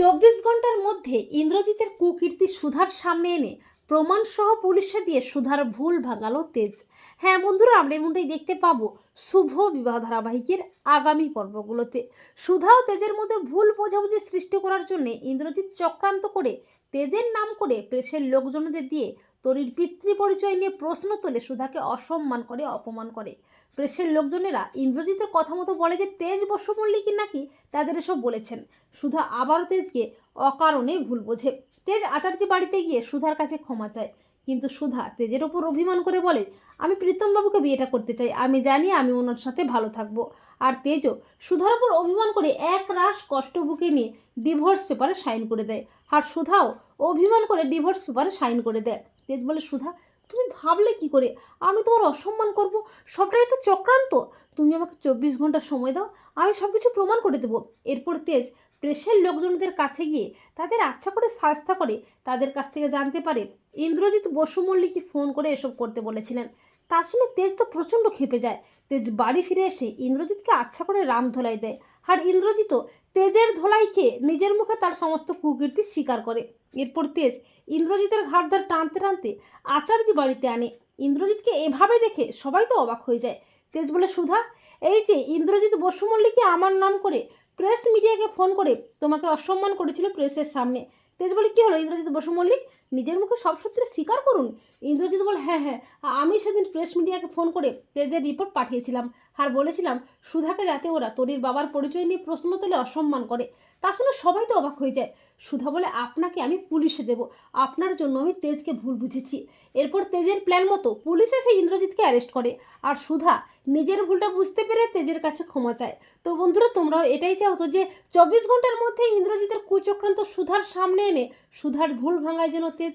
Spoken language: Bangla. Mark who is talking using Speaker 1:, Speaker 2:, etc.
Speaker 1: চব্বিশ ঘণ্টার মধ্যে ইন্দ্রজিতের কুকীর্তি সুধার সামনে এনে প্রমাণসহ পুলিশে দিয়ে সুধার ভুল ভাঙালো তেজ। হ্যাঁ বন্ধুরা, আমরা এমনটাই দেখতে পাবো শুভ বিবাহ ধারাবাহিকের আগামী পর্বগুলোতে। সুধা ও তেজের মধ্যে ভুল বোঝাবুঝি সৃষ্টি করার জন্য ইন্দ্রজিৎ চক্রান্ত করে তেজের নাম করে প্রেসের লোকজনদের দিয়ে তরির পিতৃ পরিচয় নিয়ে প্রশ্ন তোলে সুধাকে অসম্মান করে, অপমান করে। প্রেসের লোকজনেরা ইন্দ্রজিতের কথা মতো বলে যে, তেজ বসু মল্লিকই নাকি তাদের এসব বলেছেন। সুধা আবারও তেজকে অকারণে ভুল বোঝে। তেজ আচার্য বাড়িতে গিয়ে সুধার কাছে ক্ষমা চায়। কিন্তু সুধা তেজের ওপর অভিমান করে বলে, আমি প্রীতমবাবুকে বিয়েটা করতে চাই। আমি জানি আমি ওনার সাথে ভালো থাকব। আর তেজও সুধার ওপর অভিমান করে এক রাশ কষ্ট বুকে নিয়ে ডিভোর্স পেপারে সাইন করে দেয়। আর সুধাও অভিমান করে ডিভোর্স পেপারে সাইন করে দেয়। তেজ বলে, সুধা, তুমি ভাবলে কি করে? আমি তোমার অসম্মান করব? সবটাই একটা চক্রান্ত। তুমি আমাকে চব্বিশ ঘণ্টা সময় দাও। আমি সব কিছু প্রমাণ করে দেবো। এরপর তেজ প্রেসের লোকজনদের কাছে গিয়ে তাদের আচ্ছা করে শাস্তা করে তাদের কাছ থেকে জানতে পারে ইন্দ্রজিৎ বসু মল্লিকই ফোন করে এসব করতে বলেছিলেন। তা শুনে তেজ তো প্রচণ্ড ক্ষেপে যায়। তেজ বাড়ি ফিরে এসে ইন্দ্রজিৎকে আচ্ছা করে রাম ধোলাই দেয়। আর ইন্দ্রজিৎও তেজের ধোলাই খেয়ে নিজের মুখে তার সমস্ত কুকীর্তি স্বীকার করে। এরপর তেজ ইন্দ্রজিতের ঘাট ধর টানতে টানতে আচার্য বাড়িতে আনে। ইন্দ্রজিৎকে এভাবে দেখে সবাই তো অবাক হয়ে যায়। তেজ বলে, সুধা, এই যে ইন্দ্রজিৎ বসু মল্লিকই আমার নাম করে প্রেস মিডিয়াকে ফোন করে তোমাকে অসম্মান করেছিল প্রেসের সামনে। তেজ বলে কী হলো? ইন্দ্রজিৎ বসু মল্লিক, নিজের মুখে সব সূত্রে স্বীকার করুন। হ্যাঁ হ্যাঁ। আমি সেদিন প্রেস মিডিয়াকে ফোন করে তেজের রিপোর্ট পাঠিয়েছিলাম আর বলেছিলাম, সুধাকে যাতে ওরা তরির বাবার পরিচয় নিয়ে প্রশ্ন তোলে অসম্মান করে। তা শুনে সবাই তো অবাক হয়ে যায়। সুধা বলে, আপনাকে আমি পুলিশে দেব। আপনার জন্য আমি তেজকে ভুল বুঝেছি। এরপর তেজের প্ল্যান মতো পুলিশে সেই ইন্দ্রজিৎকে অ্যারেস্ট করে। আর সুধা নিজের ভুলটা বুঝতে পেরে তেজের কাছে ক্ষমা চায়। তো বন্ধুরা, তোমরাও এটাই চাও তো যে, চব্বিশ ঘণ্টার মধ্যে ইন্দ্রজিতের কুচক্রান্ত সুধার সামনে এনে সুধার ভুল ভাঙায় যেন তেজ